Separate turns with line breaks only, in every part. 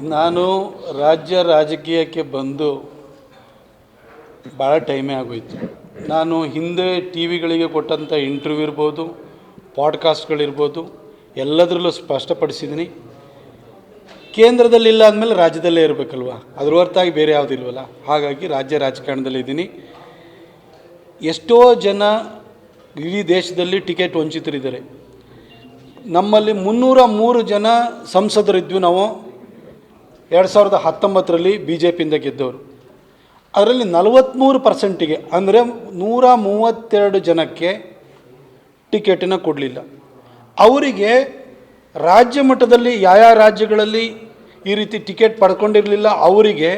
ನಾನು ರಾಜ್ಯ ರಾಜಕೀಯಕ್ಕೆ ಬಂದು ಭಾಳ ಟೈಮೇ ಆಗೋಯ್ತು. ನಾನು ಹಿಂದೆ ಟಿ ವಿಗಳಿಗೆ ಕೊಟ್ಟಂಥ ಇಂಟರ್ವ್ಯೂ ಇರ್ಬೋದು, ಪಾಡ್ಕಾಸ್ಟ್ಗಳಿರ್ಬೋದು, ಎಲ್ಲದರಲ್ಲೂ ಸ್ಪಷ್ಟಪಡಿಸಿದ್ದೀನಿ ಕೇಂದ್ರದಲ್ಲಿಲ್ಲ ಅಂದಮೇಲೆ ರಾಜ್ಯದಲ್ಲೇ ಇರಬೇಕಲ್ವ? ಅದ್ರ ಹೊರತಾಗಿ ಬೇರೆ ಯಾವುದಿಲ್ವಲ್ಲ ಹಾಗಾಗಿ ರಾಜ್ಯ ರಾಜಕಾರಣದಲ್ಲಿದ್ದೀನಿ ಎಷ್ಟೋ ಜನ ಇಡೀ ದೇಶದಲ್ಲಿ ಟಿಕೆಟ್ ವಂಚಿತರಿದ್ದಾರೆ. ನಮ್ಮಲ್ಲಿ ಮುನ್ನೂರ ಮೂರು ಜನ ಸಂಸದರಿದ್ವಿ ನಾವು. ಎರಡು ಸಾವಿರದ ಹತ್ತೊಂಬತ್ತರಲ್ಲಿ ಬಿ ಜೆ ಪಿಯಿಂದ ಗೆದ್ದವರು. ಅದರಲ್ಲಿ ನಲವತ್ತ್ಮೂರು ಪರ್ಸೆಂಟಿಗೆ, ಅಂದರೆ ನೂರ ಮೂವತ್ತೆರಡು ಜನಕ್ಕೆ ಟಿಕೆಟನ್ನು ಕೊಡಲಿಲ್ಲ. ಅವರಿಗೆ ರಾಜ್ಯ ಮಟ್ಟದಲ್ಲಿ ಯಾವ ರಾಜ್ಯಗಳಲ್ಲಿ ಈ ರೀತಿ ಟಿಕೆಟ್ ಪಡ್ಕೊಂಡಿರಲಿಲ್ಲ, ಅವರಿಗೆ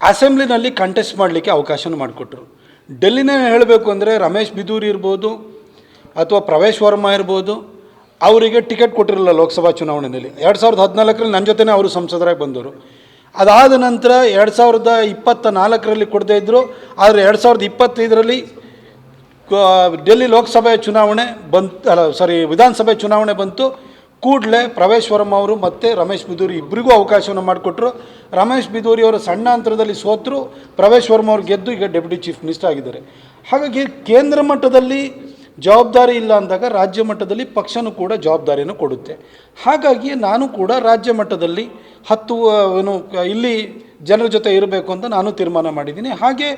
ಅಸೆಂಬ್ಲಿನಲ್ಲಿ ಕಂಟೆಸ್ಟ್ ಮಾಡಲಿಕ್ಕೆ ಅವಕಾಶನ ಮಾಡಿಕೊಟ್ರು. ಡೆಲ್ಲಿನೇ ಹೇಳಬೇಕು ಅಂದರೆ ರಮೇಶ್ ಬಿದೂರಿ ಇರ್ಬೋದು, ಅಥವಾ ಪ್ರವೇಶ್ ವರ್ಮಾ ಇರ್ಬೋದು ಅವರಿಗೆ ಟಿಕೆಟ್ ಕೊಟ್ಟಿರಲಿಲ್ಲ ಲೋಕಸಭಾ ಚುನಾವಣೆಯಲ್ಲಿ. ಎರಡು ಸಾವಿರದ ಹದಿನಾಲ್ಕರಲ್ಲಿ ನನ್ನ ಜೊತೆನೇ ಅವರು ಸಂಸದರಾಗಿ ಬಂದರು ಅದಾದ ನಂತರ ಎರಡು ಸಾವಿರದ ಇಪ್ಪತ್ತ ನಾಲ್ಕರಲ್ಲಿ ಕೊಡದೇ ಇದ್ದರು ಆದರೆ ಎರಡು ಸಾವಿರದ ಇಪ್ಪತ್ತೈದರಲ್ಲಿ ಡೆಲ್ಲಿ ಲೋಕಸಭೆ ಚುನಾವಣೆ ಬಂತು, ಅಲ್ಲ ಸಾರಿ ವಿಧಾನಸಭೆ ಚುನಾವಣೆ ಬಂತು. ಕೂಡಲೇ ಪ್ರವೇಶ್ ವರ್ಮ ಅವರು ಮತ್ತು ರಮೇಶ್ ಬಿದೂರಿ ಇಬ್ಬರಿಗೂ ಅವಕಾಶವನ್ನು ಮಾಡಿಕೊಟ್ರು. ರಮೇಶ್ ಬಿದೂರಿ ಅವರು ಸಣ್ಣ ಅಂತರದಲ್ಲಿ ಸೋತರು. ಪ್ರವೇಶ್ ವರ್ಮ ಅವರು ಗೆದ್ದು ಈಗ ಡೆಪ್ಯೂಟಿ ಚೀಫ್ ಮಿನಿಸ್ಟರ್ ಆಗಿದ್ದಾರೆ. ಹಾಗಾಗಿ ಕೇಂದ್ರ ಮಟ್ಟದಲ್ಲಿ ಜವಾಬ್ದಾರಿ ಇಲ್ಲ ಅಂದಾಗ ರಾಜ್ಯ ಮಟ್ಟದಲ್ಲಿ ಪಕ್ಷನೂ ಕೂಡ ಜವಾಬ್ದಾರಿಯನ್ನು ಕೊಡುತ್ತೆ. ಹಾಗಾಗಿ ನಾನು ಕೂಡ ರಾಜ್ಯ ಮಟ್ಟದಲ್ಲಿ ಹತ್ತು ಏನು ಇಲ್ಲಿ ಜನರ ಜೊತೆ ಇರಬೇಕು ಅಂತ ನಾನು ತೀರ್ಮಾನ ಮಾಡಿದ್ದೀನಿ. ಹಾಗೆ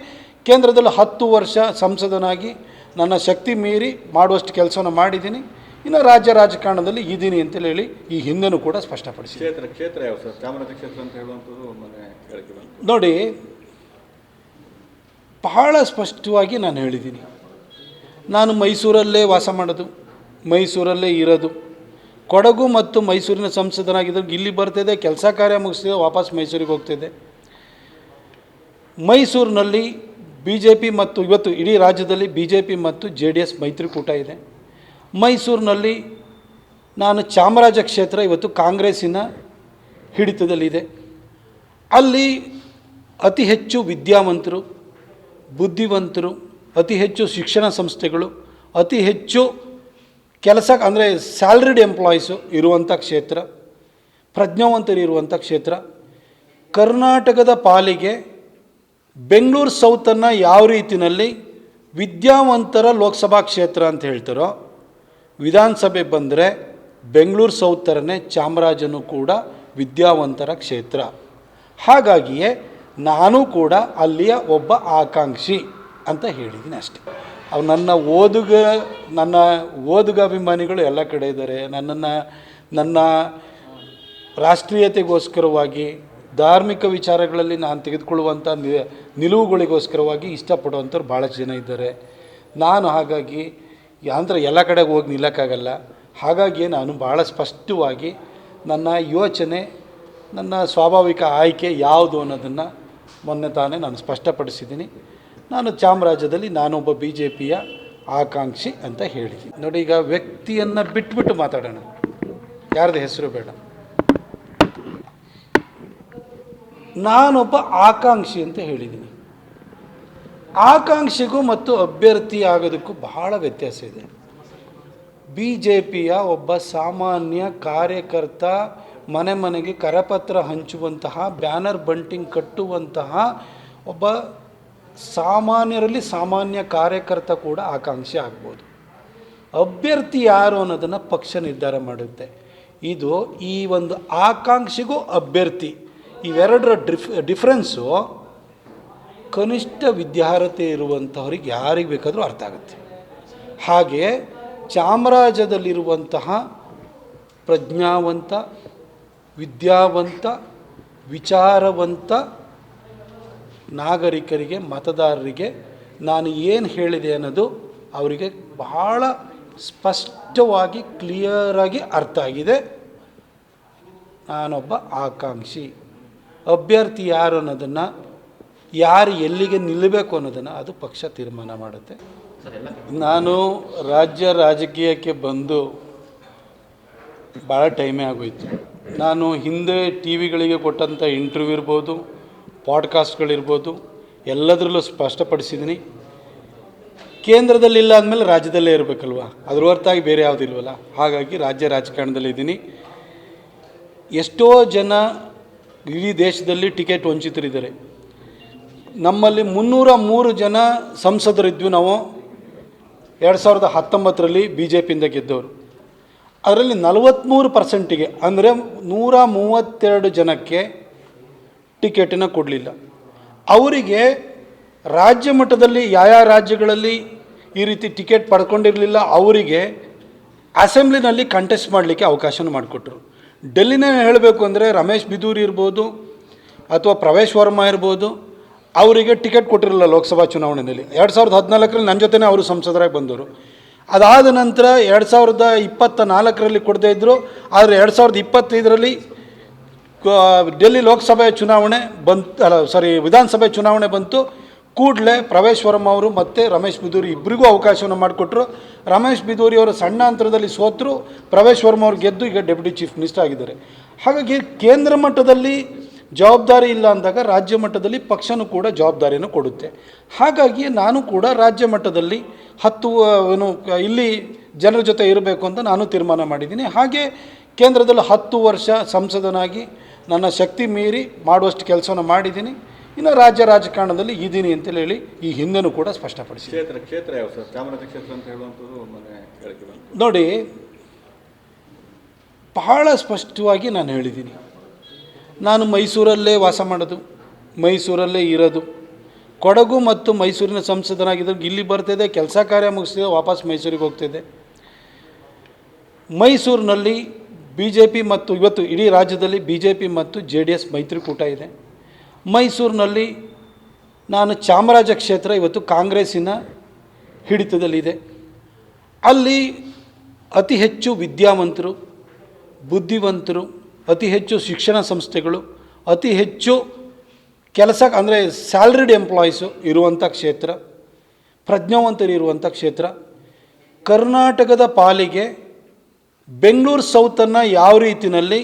ಕೇಂದ್ರದಲ್ಲಿ ಹತ್ತು ವರ್ಷ ಸಂಸದನಾಗಿ ನನ್ನ ಶಕ್ತಿ ಮೀರಿ ಮಾಡುವಷ್ಟು ಕೆಲಸವನ್ನು ಮಾಡಿದ್ದೀನಿ. ಇನ್ನು ರಾಜ್ಯ ರಾಜಕಾರಣದಲ್ಲಿ ಇದ್ದೀನಿ ಅಂತೇಳಿ ಹೇಳಿ ಈ ಹಿಂದೆನೂ ಕೂಡ ಸ್ಪಷ್ಟಪಡಿಸಿ
ಕ್ಷೇತ್ರ ಕ್ಷೇತ್ರ ಯಾವ ಸರ್? ಚಾಮರಾಜ ಕ್ಷೇತ್ರ ಅಂತ ಹೇಳುವಂಥದ್ದು
ನೋಡಿ ಬಹಳ ಸ್ಪಷ್ಟವಾಗಿ ನಾನು ಹೇಳಿದ್ದೀನಿ. ನಾನು ಮೈಸೂರಲ್ಲೇ ವಾಸ ಮಾಡೋದು, ಮೈಸೂರಲ್ಲೇ ಇರೋದು. ಕೊಡಗು ಮತ್ತು ಮೈಸೂರಿನ ಸಂಸದನಾಗಿದ್ದಾಗ ಇಲ್ಲಿ ಬರ್ತಿದ್ದೆ ಕೆಲಸ ಕಾರ್ಯ ಮುಗಿಸ್ತಿದ್ದೆ ವಾಪಸ್ ಮೈಸೂರಿಗೆ ಹೋಗ್ತಿದ್ದೆ ಮೈಸೂರಿನಲ್ಲಿ ಬಿ ಜೆ ಪಿ ಮತ್ತು ಇವತ್ತು ಇಡೀ ರಾಜ್ಯದಲ್ಲಿ ಬಿ ಜೆ ಪಿ ಮತ್ತು ಜೆ ಡಿ ಎಸ್ ಮೈತ್ರಿಕೂಟ ಇದೆ. ಮೈಸೂರಿನಲ್ಲಿ ನಾನು ಚಾಮರಾಜ ಕ್ಷೇತ್ರ ಇವತ್ತು ಕಾಂಗ್ರೆಸ್ಸಿನ ಹಿಡಿತದಲ್ಲಿದೆ. ಅಲ್ಲಿ ಅತಿ ಹೆಚ್ಚು ವಿದ್ಯಾವಂತರು, ಬುದ್ಧಿವಂತರು ಅತಿ ಹೆಚ್ಚು ಶಿಕ್ಷಣ ಸಂಸ್ಥೆಗಳು, ಅತಿ ಹೆಚ್ಚು ಕೆಲಸ, ಅಂದರೆ ಸ್ಯಾಲ್ರಿಡ್ ಎಂಪ್ಲಾಯೀಸು ಇರುವಂಥ ಕ್ಷೇತ್ರ ಪ್ರಜ್ಞಾವಂತರು ಇರುವಂಥ ಕ್ಷೇತ್ರ. ಕರ್ನಾಟಕದ ಪಾಲಿಗೆ ಬೆಂಗಳೂರು ಸೌತನ್ನು ಯಾವ ರೀತಿಯಲ್ಲಿ ವಿದ್ಯಾವಂತರ ಲೋಕಸಭಾ ಕ್ಷೇತ್ರ ಅಂತ ಹೇಳ್ತಾರೋ, ವಿಧಾನಸಭೆ ಬಂದರೆ ಬೆಂಗಳೂರು ಸೌತ್ ಥರನೇ ಚಾಮರಾಜನು ಕೂಡ ವಿದ್ಯಾವಂತರ ಕ್ಷೇತ್ರ. ಹಾಗಾಗಿಯೇ ನಾನು ಕೂಡ ಅಲ್ಲಿಯ ಒಬ್ಬ ಆಕಾಂಕ್ಷಿ. ಅಂತ ಹೇಳಿದ್ದೀನಿ ಅಷ್ಟೆ. ಅವು ನನ್ನ ಓದುಗ ನನ್ನ ಓದುಗ ಅಭಿಮಾನಿಗಳು ಎಲ್ಲ ಕಡೆ ಇದ್ದಾರೆ. ನನ್ನನ್ನು, ನನ್ನ ರಾಷ್ಟ್ರೀಯತೆಗೋಸ್ಕರವಾಗಿ, ಧಾರ್ಮಿಕ ವಿಚಾರಗಳಲ್ಲಿ ನಾನು ತೆಗೆದುಕೊಳ್ಳುವಂಥ ನಿಲುವುಗಳಿಗೋಸ್ಕರವಾಗಿ ಇಷ್ಟಪಡುವಂಥವ್ರು ಭಾಳ ಜನ ಇದ್ದಾರೆ. ನಾನು ಹಾಗಾಗಿ, ಅಂದರೆ ಎಲ್ಲ ಕಡೆಗೆ ಹೋಗಿ ನಿಲ್ಲಕ್ಕಾಗಲ್ಲ. ಹಾಗಾಗಿ ನಾನು ಭಾಳ ಸ್ಪಷ್ಟವಾಗಿ ನನ್ನ ಯೋಚನೆ, ನನ್ನ ಸ್ವಾಭಾವಿಕ ಆಯ್ಕೆ ಯಾವುದು ಅನ್ನೋದನ್ನು ಮೊನ್ನೆ ತಾನೇ ನಾನು ಸ್ಪಷ್ಟಪಡಿಸಿದ್ದೀನಿ. ನಾನು ಚಾಮರಾಜದಲ್ಲಿ, ನಾನೊಬ್ಬ ಬಿ ಜೆ ಪಿಯ ಆಕಾಂಕ್ಷಿ ಅಂತ ಹೇಳಿದ್ದೀನಿ. ನೋಡಿ, ಈಗ ವ್ಯಕ್ತಿಯನ್ನು ಬಿಟ್ಬಿಟ್ಟು ಮಾತಾಡೋಣ. ಯಾರ್ದು ಹೆಸರು ಬೇಡ. ನಾನೊಬ್ಬ ಆಕಾಂಕ್ಷಿ ಅಂತ ಹೇಳಿದ್ದೀನಿ. ಆಕಾಂಕ್ಷಿಗೂ ಮತ್ತು ಅಭ್ಯರ್ಥಿ ಆಗೋದಕ್ಕೂ ಬಹಳ ವ್ಯತ್ಯಾಸ ಇದೆ. ಬಿ ಜೆ ಪಿಯ ಒಬ್ಬ ಸಾಮಾನ್ಯ ಕಾರ್ಯಕರ್ತ ಮನೆ ಮನೆಗೆ ಕರಪತ್ರ ಹಂಚುವಂತಹ, ಬ್ಯಾನರ್ ಬಂಟಿಂಗ್ ಕಟ್ಟುವಂತಹ ಒಬ್ಬ ಸಾಮಾನ್ಯರಲ್ಲಿ ಸಾಮಾನ್ಯ ಕಾರ್ಯಕರ್ತ ಕೂಡ ಆಕಾಂಕ್ಷಿ ಆಗ್ಬೋದು. ಅಭ್ಯರ್ಥಿ ಯಾರು ಅನ್ನೋದನ್ನು ಪಕ್ಷ ನಿರ್ಧಾರ ಮಾಡುತ್ತೆ. ಇದು ಈ ಒಂದು ಆಕಾಂಕ್ಷಿಗೂ ಅಭ್ಯರ್ಥಿ. ಇವೆರಡರ ಡಿಫ್, ಡಿಫ್ರೆನ್ಸು ಕನಿಷ್ಠ ವಿದ್ಯಾರ್ಹತೆ ಇರುವಂಥವ್ರಿಗೆ ಯಾರಿಗೆ ಬೇಕಾದರೂ ಅರ್ಥ ಆಗುತ್ತೆ. ಹಾಗೆ ಚಾಮರಾಜದಲ್ಲಿರುವಂತಹ ಪ್ರಜ್ಞಾವಂತ, ವಿದ್ಯಾವಂತ, ವಿಚಾರವಂತ ನಾಗರಿಕರಿಗೆ, ಮತದಾರರಿಗೆ ನಾನು ಏನು ಹೇಳಿದೆ ಅನ್ನೋದು ಅವರಿಗೆ ಬಹಳ ಸ್ಪಷ್ಟವಾಗಿ ಕ್ಲಿಯರಾಗಿ ಅರ್ಥ ಆಗಿದೆ. ನಾನೊಬ್ಬ ಆಕಾಂಕ್ಷಿ. ಅಭ್ಯರ್ಥಿ ಯಾರು ಅನ್ನೋದನ್ನು, ಯಾರು ಎಲ್ಲಿಗೆ ನಿಲ್ಲಬೇಕು ಅನ್ನೋದನ್ನು ಅದು ಪಕ್ಷ ತೀರ್ಮಾನ ಮಾಡುತ್ತೆ. ನಾನು ರಾಜ್ಯ ರಾಜಕೀಯಕ್ಕೆ ಬಂದು ಭಾಳ ಟೈಮೇ ಆಗೋಯ್ತು. ನಾನು ಹಿಂದೆ ಟಿ ವಿಗಳಿಗೆ ಕೊಟ್ಟಂಥ ಇಂಟರ್ವ್ಯೂ ಇರ್ಬೋದು ಪಾಡ್ಕಾಸ್ಟ್ಗಳಿರ್ಬೋದು, ಎಲ್ಲದರಲ್ಲೂ ಸ್ಪಷ್ಟಪಡಿಸಿದ್ದೀನಿ. ಕೇಂದ್ರದಲ್ಲಿಲ್ಲ ಅಂದಮೇಲೆ ರಾಜ್ಯದಲ್ಲೇ ಇರಬೇಕಲ್ವ? ಅದ್ರ ಹೊರತಾಗಿ ಬೇರೆ ಯಾವುದಿಲ್ವಲ್ಲ ಹಾಗಾಗಿ ರಾಜ್ಯ ರಾಜಕಾರಣದಲ್ಲಿದ್ದೀನಿ ಎಷ್ಟೋ ಜನ ಇಡೀ ದೇಶದಲ್ಲಿ ಟಿಕೆಟ್ ವಂಚಿತರಿದ್ದಾರೆ. ನಮ್ಮಲ್ಲಿ ಮುನ್ನೂರ ಮೂರು ಜನ ಸಂಸದರಿದ್ವಿ ನಾವು. ಎರಡು ಸಾವಿರದ ಹತ್ತೊಂಬತ್ತರಲ್ಲಿ ಬಿ ಜೆ ಪಿಯಿಂದ ಗೆದ್ದವರು. ಅದರಲ್ಲಿ ನಲವತ್ತ್ಮೂರು ಪರ್ಸೆಂಟಿಗೆ, ಅಂದರೆ ನೂರ ಮೂವತ್ತೆರಡು ಜನಕ್ಕೆ ಟಿಕೆಟನ್ನು ಕೊಡಲಿಲ್ಲ. ಅವರಿಗೆ ರಾಜ್ಯ ಮಟ್ಟದಲ್ಲಿ ಯಾವ ರಾಜ್ಯಗಳಲ್ಲಿ ಈ ರೀತಿ ಟಿಕೆಟ್ ಪಡ್ಕೊಂಡಿರಲಿಲ್ಲ, ಅವರಿಗೆ ಅಸೆಂಬ್ಲಿನಲ್ಲಿ ಕಂಟೆಸ್ಟ್ ಮಾಡಲಿಕ್ಕೆ ಅವಕಾಶನ ಮಾಡಿಕೊಟ್ರು. ಡೆಲ್ಲಿನೇ ಹೇಳಬೇಕು ಅಂದರೆ ರಮೇಶ್ ಬಿದೂರಿ ಇರ್ಬೋದು ಅಥವಾ ಪ್ರವೇಶ್ ವರ್ಮಾ ಇರ್ಬೋದು, ಅವರಿಗೆ ಟಿಕೆಟ್ ಕೊಟ್ಟಿರಲಿಲ್ಲ ಲೋಕಸಭಾ ಚುನಾವಣೆಯಲ್ಲಿ. ಎರಡು ಸಾವಿರದ ಹದಿನಾಲ್ಕರಲ್ಲಿ ನನ್ನ ಜೊತೆನೇ ಅವರು ಸಂಸದರಾಗಿ ಬಂದರು ಅದಾದ ನಂತರ ಎರಡು ಸಾವಿರದ ಇಪ್ಪತ್ತ ನಾಲ್ಕರಲ್ಲಿ ಕೊಡದೇ ಇದ್ದರು ಆದರೆ ಎರಡು ಸಾವಿರದ ಇಪ್ಪತ್ತೈದರಲ್ಲಿ ಡೆಲ್ಲಿ ಲೋಕಸಭೆ ಚುನಾವಣೆ ಬಂತು ಸಾರಿ ವಿಧಾನಸಭೆ ಚುನಾವಣೆ ಬಂತು. ಕೂಡಲೇ ಪ್ರವೇಶ್ ವರ್ಮ ಅವರು ಮತ್ತು ರಮೇಶ್ ಬಿದೂರಿ ಇಬ್ಬರಿಗೂ ಅವಕಾಶವನ್ನು ಮಾಡಿಕೊಟ್ರು. ರಮೇಶ್ ಬಿದೂರಿ ಅವರು ಸಣ್ಣ ಅಂತರದಲ್ಲಿ ಸೋತರು. ಪ್ರವೇಶ್ ವರ್ಮ ಅವರು ಗೆದ್ದು ಈಗ ಡೆಪ್ಯೂಟಿ ಚೀಫ್ ಮಿನಿಸ್ಟರ್ ಆಗಿದ್ದಾರೆ. ಹಾಗಾಗಿ ಕೇಂದ್ರ ಮಟ್ಟದಲ್ಲಿ ಜವಾಬ್ದಾರಿ ಇಲ್ಲ ಅಂದಾಗ ರಾಜ್ಯ ಮಟ್ಟದಲ್ಲಿ ಪಕ್ಷನೂ ಕೂಡ ಜವಾಬ್ದಾರಿಯನ್ನು ಕೊಡುತ್ತೆ. ಹಾಗಾಗಿ ನಾನು ಕೂಡ ರಾಜ್ಯ ಮಟ್ಟದಲ್ಲಿ ಹತ್ತು, ಏನು, ಇಲ್ಲಿ ಜನರ ಜೊತೆ ಇರಬೇಕು ಅಂತ ನಾನು ತೀರ್ಮಾನ ಮಾಡಿದ್ದೀನಿ. ಹಾಗೆ ಕೇಂದ್ರದಲ್ಲಿ ಹತ್ತು ವರ್ಷ ಸಂಸದನಾಗಿ ನನ್ನ ಶಕ್ತಿ ಮೀರಿ ಮಾಡುವಷ್ಟು ಕೆಲಸವನ್ನು ಮಾಡಿದ್ದೀನಿ. ಇನ್ನು ರಾಜ್ಯ ರಾಜಕಾರಣದಲ್ಲಿ ಇದ್ದೀನಿ ಅಂತೇಳಿ ಹೇಳಿ ಈ ಹಿಂದೆನೂ ಕೂಡ ಸ್ಪಷ್ಟಪಡಿಸಿ
ಕ್ಷೇತ್ರ ಕ್ಷೇತ್ರ ಯಾವ ಸರ್? ಚಾಮರಾಜ ಕ್ಷೇತ್ರ ಅಂತ ಹೇಳುವಂಥದ್ದು
ನೋಡಿ ಬಹಳ ಸ್ಪಷ್ಟವಾಗಿ ನಾನು ಹೇಳಿದ್ದೀನಿ. ನಾನು ಮೈಸೂರಲ್ಲೇ ವಾಸ ಮಾಡೋದು ಮೈಸೂರಲ್ಲೇ ಇರೋದು. ಕೊಡಗು ಮತ್ತು ಮೈಸೂರಿನ ಸಂಸದನಾಗಿದ್ದಾಗ ಇಲ್ಲಿ ಬರ್ತಿದ್ದೆ ಕೆಲಸ ಕಾರ್ಯ ಮುಗಿಸ್ತಿದೆ ವಾಪಸ್ ಮೈಸೂರಿಗೆ ಹೋಗ್ತಿದ್ದೆ ಮೈಸೂರಿನಲ್ಲಿ ಬಿ ಜೆ ಪಿ ಮತ್ತು ಇವತ್ತು ಇಡೀ ರಾಜ್ಯದಲ್ಲಿ ಬಿ ಜೆ ಪಿ ಮತ್ತು ಜೆ ಡಿ ಎಸ್ ಮೈತ್ರಿಕೂಟ ಇದೆ. ಮೈಸೂರಿನಲ್ಲಿ ನಾನು ಚಾಮರಾಜ ಕ್ಷೇತ್ರ ಇವತ್ತು ಕಾಂಗ್ರೆಸ್ಸಿನ ಹಿಡಿತದಲ್ಲಿದೆ. ಅಲ್ಲಿ ಅತಿ ಹೆಚ್ಚು ವಿದ್ಯಾವಂತರು, ಬುದ್ಧಿವಂತರು, ಅತಿ ಹೆಚ್ಚು ಶಿಕ್ಷಣ ಸಂಸ್ಥೆಗಳು, ಅತಿ ಹೆಚ್ಚು ಕೆಲಸ ಅಂದರೆ ಸ್ಯಾಲ್ರಿಡ್ ಎಂಪ್ಲಾಯೀಸು ಇರುವಂಥ ಕ್ಷೇತ್ರ ಪ್ರಜ್ಞಾವಂತರು ಇರುವಂಥ ಕ್ಷೇತ್ರ, ಕರ್ನಾಟಕದ ಪಾಲಿಗೆ ಬೆಂಗಳೂರು ಸೌತನ್ನು ಯಾವ ರೀತಿಯಲ್ಲಿ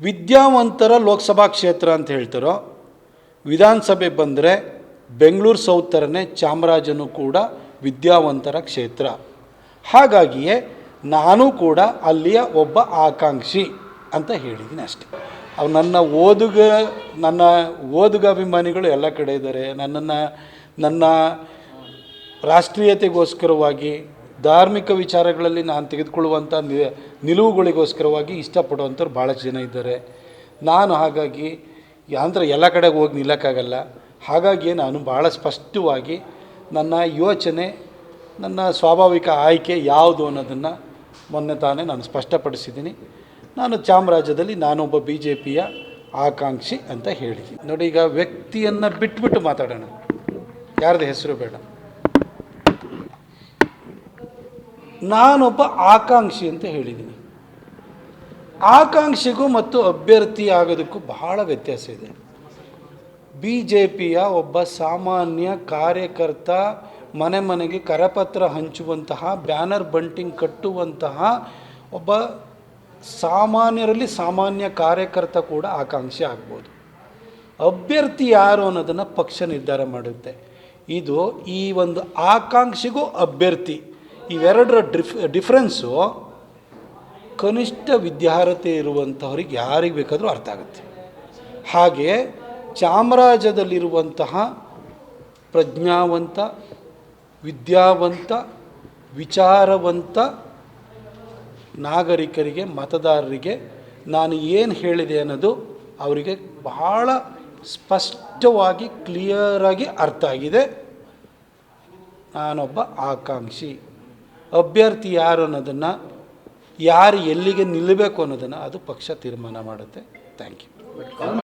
ವಿದ್ಯಾವಂತರ ಲೋಕಸಭಾ ಕ್ಷೇತ್ರ ಅಂತ ಹೇಳ್ತಾರೋ, ವಿಧಾನಸಭೆ ಬಂದರೆ ಬೆಂಗಳೂರು ಸೌತ್ ಥರನೇ ಚಾಮರಾಜನು ಕೂಡ ವಿದ್ಯಾವಂತರ ಕ್ಷೇತ್ರ. ಹಾಗಾಗಿಯೇ ನಾನು ಕೂಡ ಅಲ್ಲಿಯ ಒಬ್ಬ ಆಕಾಂಕ್ಷಿ ಅಂತ ಹೇಳಿದ್ದೀನಿ ಅಷ್ಟೆ. ಅವು ನನ್ನ ಓದುಗ ನನ್ನ ಓದುಗ ಅಭಿಮಾನಿಗಳು ಎಲ್ಲ ಕಡೆ ಇದ್ದಾರೆ. ನನ್ನನ್ನು, ನನ್ನ ರಾಷ್ಟ್ರೀಯತೆಗೋಸ್ಕರವಾಗಿ ಧಾರ್ಮಿಕ ವಿಚಾರಗಳಲ್ಲಿ ನಾನು ತೆಗೆದುಕೊಳ್ಳುವಂಥ ನಿಲುವುಗಳಿಗೋಸ್ಕರವಾಗಿ ಇಷ್ಟಪಡುವಂಥವ್ರು ಭಾಳಷ್ಟು ಜನ ಇದ್ದಾರೆ. ನಾನು ಹಾಗಾಗಿ ಅಂದರೆ ಎಲ್ಲ ಕಡೆ ಹೋಗಿ ನಿಲ್ಲಕ್ಕಾಗಲ್ಲ. ಹಾಗಾಗಿ ನಾನು ಭಾಳ ಸ್ಪಷ್ಟವಾಗಿ ನನ್ನ ಯೋಚನೆ, ನನ್ನ ಸ್ವಾಭಾವಿಕ ಆಯ್ಕೆ ಯಾವುದು ಅನ್ನೋದನ್ನು ಮೊನ್ನೆ ತಾನೇ ನಾನು ಸ್ಪಷ್ಟಪಡಿಸಿದ್ದೀನಿ. ನಾನು ಚಾಮರಾಜ್ಯದಲ್ಲಿ ನಾನೊಬ್ಬ ಬಿ ಜೆ ಪಿಯ ಆಕಾಂಕ್ಷಿ ಅಂತ ಹೇಳಿದ್ದೀನಿ. ನೋಡಿ, ಈಗ ವ್ಯಕ್ತಿಯನ್ನು ಬಿಟ್ಬಿಟ್ಟು ಮಾತಾಡೋಣ. ಯಾರ್ದು ಹೆಸರು ಬೇಡ. ನಾನೊಬ್ಬ ಆಕಾಂಕ್ಷಿ ಅಂತ ಹೇಳಿದ್ದೀನಿ. ಆಕಾಂಕ್ಷಿಗೂ ಮತ್ತು ಅಭ್ಯರ್ಥಿ ಆಗೋದಕ್ಕೂ ಬಹಳ ವ್ಯತ್ಯಾಸ ಇದೆ. ಬಿ ಜೆ ಪಿಯ ಒಬ್ಬ ಸಾಮಾನ್ಯ ಕಾರ್ಯಕರ್ತ ಮನೆ ಮನೆಗೆ ಕರಪತ್ರ ಹಂಚುವಂತಹ, ಬ್ಯಾನರ್ ಬಂಟಿಂಗ್ ಕಟ್ಟುವಂತಹ ಒಬ್ಬ ಸಾಮಾನ್ಯರಲ್ಲಿ ಸಾಮಾನ್ಯ ಕಾರ್ಯಕರ್ತ ಕೂಡ ಆಕಾಂಕ್ಷಿ ಆಗ್ಬೋದು. ಅಭ್ಯರ್ಥಿ ಯಾರು ಅನ್ನೋದನ್ನು ಪಕ್ಷ ನಿರ್ಧಾರ ಮಾಡುತ್ತೆ. ಇದು ಈ ಒಂದು ಆಕಾಂಕ್ಷಿಗೂ ಅಭ್ಯರ್ಥಿ. ಇವೆರಡರ ಡಿಫ್, ಡಿಫ್ರೆನ್ಸು ಕನಿಷ್ಠ ವಿದ್ಯಾರ್ಹತೆ ಇರುವಂತಹವ್ರಿಗೆ ಯಾರಿಗೆ ಬೇಕಾದರೂ ಅರ್ಥ ಆಗುತ್ತೆ. ಹಾಗೆ ಚಾಮರಾಜದಲ್ಲಿರುವಂತಹ ಪ್ರಜ್ಞಾವಂತ, ವಿದ್ಯಾವಂತ, ವಿಚಾರವಂತ ನಾಗರಿಕರಿಗೆ, ಮತದಾರರಿಗೆ ನಾನು ಏನು ಹೇಳಿದೆ ಅನ್ನೋದು ಅವರಿಗೆ ಬಹಳ ಸ್ಪಷ್ಟವಾಗಿ ಕ್ಲಿಯರಾಗಿ ಅರ್ಥ ಆಗಿದೆ. ನಾನೊಬ್ಬ ಆಕಾಂಕ್ಷಿ. ಅಭ್ಯರ್ಥಿ ಯಾರು ಅನ್ನೋದನ್ನು ಯಾರು ಎಲ್ಲಿಗೆ ನಿಲ್ಲಬೇಕು ಅನ್ನೋದನ್ನು ಅದು ಪಕ್ಷ ತೀರ್ಮಾನ ಮಾಡುತ್ತೆ. Thank you